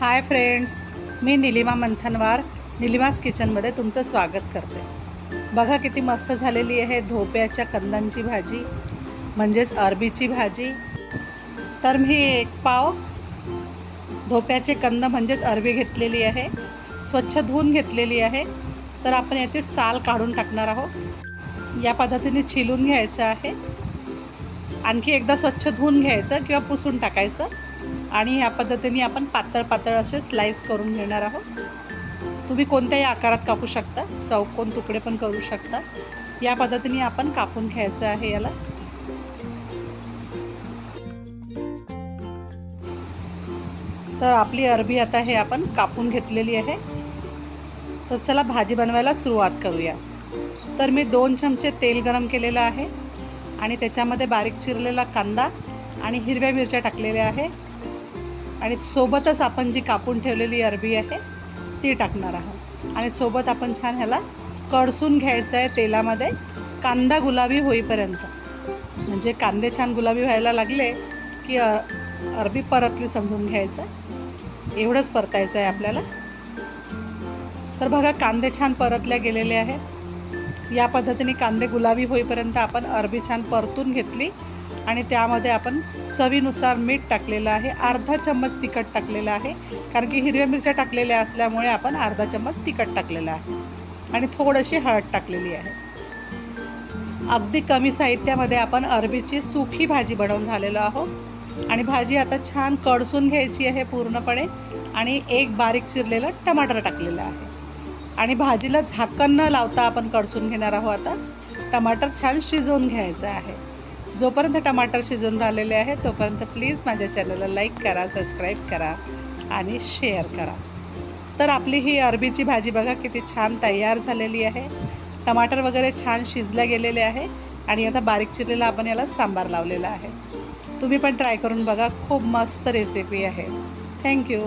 Hi friends मी निलिमा मंथनवार निलिमास किचनमध्ये तुमचं स्वागत करते. बघा किती मस्त झालेली आहे धोप्याच्या कंदांची भाजी म्हणजेच अरबीची भाजी. तर मी एक पाव धोप्याचे कंद म्हणजेच अरबी घेतलेली आहे स्वच्छ धुवून घेतलेली आहे. तर आपण याचे साल काढून टाकणार आहोत. या पद्धतीने छिलून घ्यायचं आहे. आणखी एकदा स्वच्छ धुवून घ्यायचं किंवा पुसून टाकायचं. आणि ह्या पद्धतीने आपण पातळ पातळ असे स्लाईस करून घेणार आहोत. तुम्ही कोणत्याही आकारात कापू शकता चौकोन तुकडे पण करू शकता. या पद्धतीने आपण कापून घ्यायचं आहे याला. तर आपली अरबी आता हे आपण कापून घेतलेली आहे. तर चला भाजी बनवायला सुरुवात करूया. तर मी दोन चमचे तेल गरम केलेलं आहे आणि त्याच्यामध्ये बारीक चिरलेला कांदा आणि हिरव्या मिरच्या टाकलेल्या आहे. आणि सोबतच आपण जी कापून ठेवलेली अरबी आहे ती टाकणार आहोत. आणि सोबत आपण छान ह्याला कडसून घ्यायचं आहे तेलामध्ये. कांदा गुलाबी होईपर्यंत. म्हणजे कांदे छान गुलाबी व्हायला लागले की अरबी परतली समजून घ्यायचं एवढंच परतायचं आहे आपल्याला. तर बघा कांदे छान परतल्या गेलेले आहेत. या पद्धतीने कांदे गुलाबी होईपर्यंत आपण अरबी छान परतून घेतली. आणि त्यामध्ये आपण चवीनुसार मीठ टाकलेलं आहे अर्धा चम्मच तिखट टाकलेलं आहे कारण की हिरव्या मिरच्या टाकलेल्या असल्यामुळे आपण अर्धा चम्मच तिखट टाकलेलं आहे. आणि थोडीशी हळद टाकलेली आहे. अगदी कमी साहित्यामध्ये आपण अरबीची सुखी भाजी बनवून झालेलो आहोत. आणि भाजी आता छान कडसून घ्यायची आहे पूर्णपणे आणि एक बारीक चिरलेलं टमाटर टाकलेलं आहे. आणि भाजीला झाकण न लावता आपण कडसून घेणार आहोत आता. टमाटर छान शिजवून घ्यायचं आहे. जोपर्यंत टमाटर शिजून राहिलेले आहे तोपर्यंत प्लीज माझ्या चॅनलला लाईक करा सबस्क्राईब करा आणि शेअर करा. तर आपली ही अरबीची भाजी बघा किती छान तयार झालेली आहे. टमाटर वगैरे छान शिजल्या गेलेले आहे आणि आता बारीक चिरलेला आपण याला सांबार लावलेला आहे. तुम्ही पण ट्राय करून बघा खूप मस्त रेसिपी आहे. थँक्यू